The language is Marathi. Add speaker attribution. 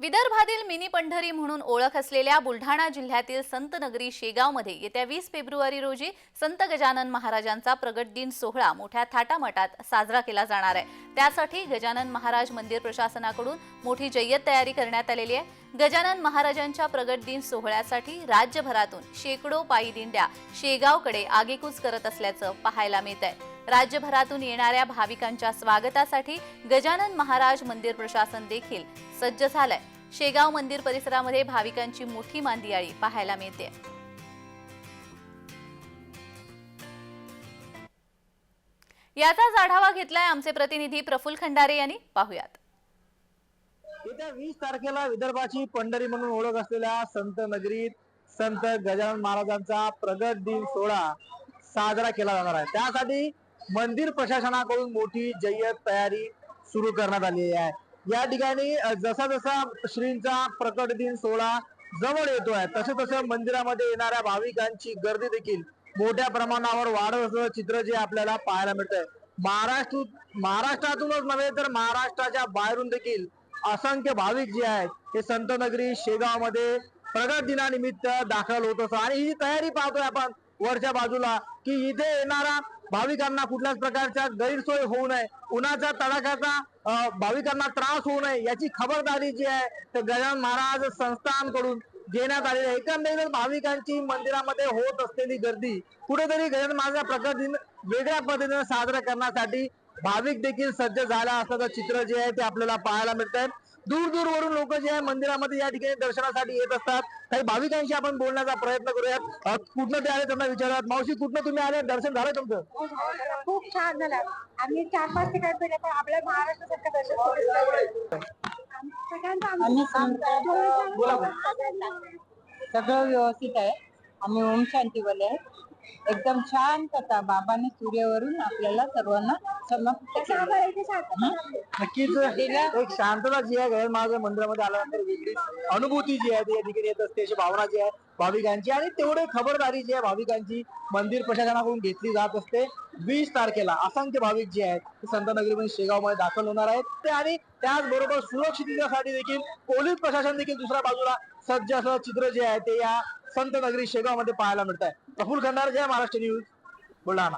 Speaker 1: विदर्भातील मिनी पंढरी म्हणून ओळख असलेल्या बुलढाणा जिल्ह्यातील संतनगरी शेगावमध्ये येत्या वीस फेब्रुवारी रोजी संत गजानन महाराजांचा प्रगट दिन सोहळा मोठ्या थाटामाटात साजरा केला जाणार आहे. त्यासाठी गजानन महाराज मंदिर प्रशासनाकडून मोठी जय्यत तयारी करण्यात आलेली आहे. गजानन महाराजांच्या प्रगट दिन सोहळ्यासाठी राज्यभरातून शेकडो पायी दिंड्या शेगावकडे आगेकूच करत असल्याचं पाहायला मिळत आहे राज्यभरातून येणाऱ्या भाविकांच्या स्वागतासाठी गजानन महाराज मंदिर प्रशासन देखील सज्ज झालंय. शेगाव मंदिर परिसरामध्ये भाविकांची मोठी मांदियाळी पाहायला मिळते. याचाच आढावा घेतलाय आमचे प्रतिनिधी प्रफुल्ल खंडारे यांनी. पाहुयात.
Speaker 2: येत्या वीस तारखेला विदर्भाची पंढरी म्हणून ओळख असलेल्या संत नगरीत संत गजानन महाराजांचा प्रगट दिन सोहळा साजरा केला जाणार आहे. त्यासाठी मंदिर प्रशासनाकडून मोठी जय्यत तयारी सुरू करण्यात आलेली आहे. या ठिकाणी जसा जसा श्रींचा प्रकट दिन सोहळा जवळ येतोय तसं तसं मंदिरामध्ये येणाऱ्या भाविकांची गर्दी देखील मोठ्या प्रमाणावर वाढत असं चित्र जे आपल्याला पाहायला मिळतंय. महाराष्ट्र महाराष्ट्रातूनच नव्हे तर महाराष्ट्राच्या बाहेरून देखील असंख्य भाविक जे आहेत हे संतनगरी शेगावमध्ये शेगावमध्ये दिनानिमित्त दाखल होत असतात. आणि ही तयारी पाहतोय आपण वरच्या बाजूला की इथे येणारा भाविकांना कुठल्याच प्रकारच्या गैरसोय होऊ नये. उन्हाचा तडाख्याचा भाविकांना त्रास होऊ नये याची खबरदारी जी आहे ते गजानन महाराज संस्थानकडून घेण्यात आलेली आहे. एकंदरीत भाविकांची मंदिरामध्ये होत असलेली गर्दी कुठेतरी गजानन महाराज प्रकट दिन वेगळ्या पद्धतीने साजरा करण्यासाठी भाविक देखील सज्ज झाला असल्याचं चित्र जे आहे ते आपल्याला पाहायला मिळत आहे दूर दूर वरून लोक जे आहे मंदिरामध्ये या ठिकाणी दर्शनासाठी येत असतात. काही भाविकांशी आपण बोलण्याचा प्रयत्न करूयात. कुठनं ते आले त्यांना विचारत मावशी कुठनं तुम्ही आले? दर्शन झालं तुमचं?
Speaker 3: खूप छान झालं. आम्ही चार पाच ठिकाणी फिरले पण आपल्या महाराष्ट्रासारखं दर्शन
Speaker 4: सगळं व्यवस्थित आहे. आम्ही ओम शांतीवाले आहे. एकदम छान कथा बाबाने सूर्यावरून आपल्याला सर्वांना
Speaker 2: नक्कीच. एक शांतता जी आहे महाराज मंदिरामध्ये आल्यानंतर वेगळी अनुभूती जी आहे ती या ठिकाणी येत असते अशी भावना जी आहे. भाविकांची आणि तेवढे खबरदारी जी आहे भाविकांची मंदिर प्रशासनाकडून घेतली जात असते. वीस तारखेला असंख्य भाविक जे आहेत ते संतनगरीमध्ये शेगावमध्ये दाखल होणार आहेत. ते आणि त्याचबरोबर सुरक्षिततेसाठी देखील पोलीस प्रशासन देखील दुसऱ्या बाजूला सज्ज असं चित्र जे आहे ते या संतनगरी शेगावमध्ये पाहायला मिळत आहे प्रफुल खंडार जय महाराष्ट्र न्यूज बुलढाणा.